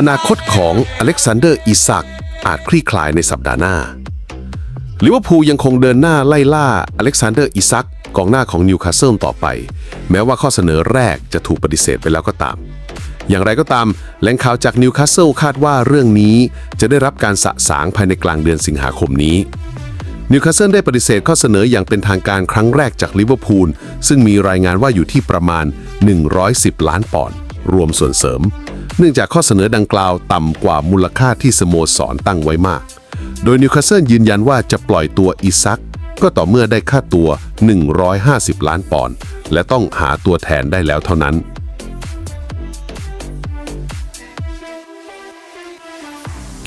อนาคตของอเล็กซานเดอร์อิซักอาจคลี่คลายในสัปดาห์หน้าลิเวอร์พูลยังคงเดินหน้าไล่ล่าอเล็กซานเดอร์อิซักกองหน้าของนิวคาสเซิลต่อไป แม้ว่าข้อเสนอแรกจะถูกปฏิเสธไปแล้วก็ตาม อย่างไรก็ตามแหล่งข่าวจากนิวคาสเซิลคาดว่าเรื่องนี้จะได้รับการสะสางภายในกลางเดือนสิงหาคมนี้นิวคาสเซิลได้ปฏิเสธข้อเสนออย่างเป็นทางการครั้งแรกจากลิเวอร์พูลซึ่งมีรายงานว่าอยู่ที่ประมาณ 110 ล้านปอนด์รวมส่วนเสริม เนื่องจากข้อเสนอดังกล่าวต่ำกว่ามูลค่าที่สโมสรตั้งไว้มาก โดยนิวคาสเซิลยืนยันว่าจะปล่อยตัวอิซัก ก็ต่อเมื่อได้ค่าตัว 150 ล้านปอนด์และต้องหาตัวแทนได้แล้วเท่านั้น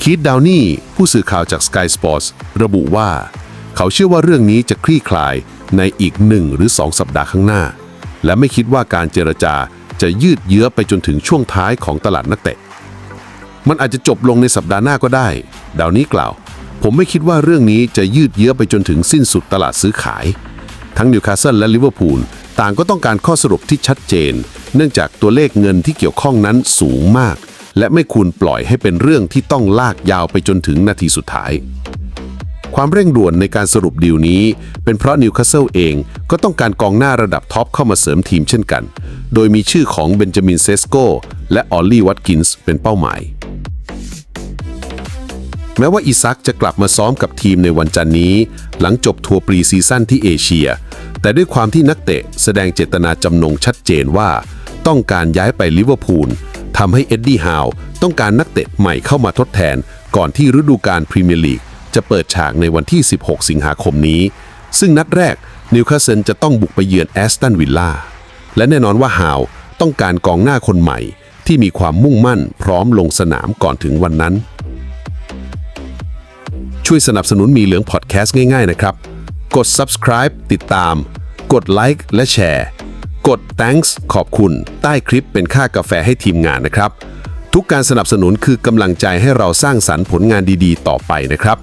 คีตดาวนี่ผู้สื่อข่าวจาก Sky Sports ระบุว่า เขาเชื่อว่าเรื่องนี้จะคลี่คลายในอีกหนึ่งหรือสองสัปดาห์ข้างหน้า และไม่คิดว่าการเจรจา จะยืดเยื้อไปจนถึงช่วงท้ายของตลาดนักเตะ มันอาจจะจบลงในสัปดาห์หน้าก็ได้ ดาวนี้กล่าว ผมไม่คิดว่าเรื่องนี้จะยืดเยื้อไปจนถึงสิ้นสุดตลาดซื้อขาย ทั้งนิวคาสเซิลและลิเวอร์พูลต่างก็ต้องการข้อสรุปที่ชัดเจน เนื่องจากตัวเลขเงินที่เกี่ยวข้องนั้นสูงมาก และไม่ควรปล่อยให้เป็นเรื่องที่ต้องลากยาวไปจนถึงนาทีสุดท้าย ความเร่งด่วนในการสรุปดีลนี้ เป็นเพราะนิวคาสเซิลเองก็ต้องการกองหน้าระดับท็อปเข้ามาเสริมทีมเช่นกัน โดยมีชื่อของเบนจามินเซสโกและออลลี่วัตกินส์เป็นเป้าหมาย แม้ว่าอิซักจะกลับมาซ้อมกับทีมในวันจันนี้ หลังจบทัวร์ปรีซีซั่นที่เอเชีย แต่ด้วยความที่นักเตะแสดงเจตนาจำนงชัดเจนว่า ต้องการย้ายไปลิเวอร์พูลทำให้เอ็ดดี้ฮาวต้องการนักเตะใหม่เข้ามาทดแทนก่อนที่ฤดูกาลพรีเมียร์ลีก จะเปิดฉากในวันที่ 16 สิงหาคมนี้ ซึ่งนัดแรกนิวคาสเซิลจะต้องบุกไปเยือนแอสตันวิลล่า และแน่นอนว่าฮาวต้องการกองหน้าคนใหม่ ที่มีความมุ่งมั่นพร้อมลงสนามก่อนถึงวันนั้น ช่วยสนับสนุนมีเหลืองพอดแคสต์ง่ายๆนะครับ กด subscribe ติดตาม กดไลค์และแชร์ กด thanks ขอบคุณ ใต้คลิปเป็นค่ากาแฟให้ทีมงานนะครับ ทุกการสนับสนุนคือกำลังใจให้เราสร้างสรรค์ผลงานดีๆ ต่อไปนะครับ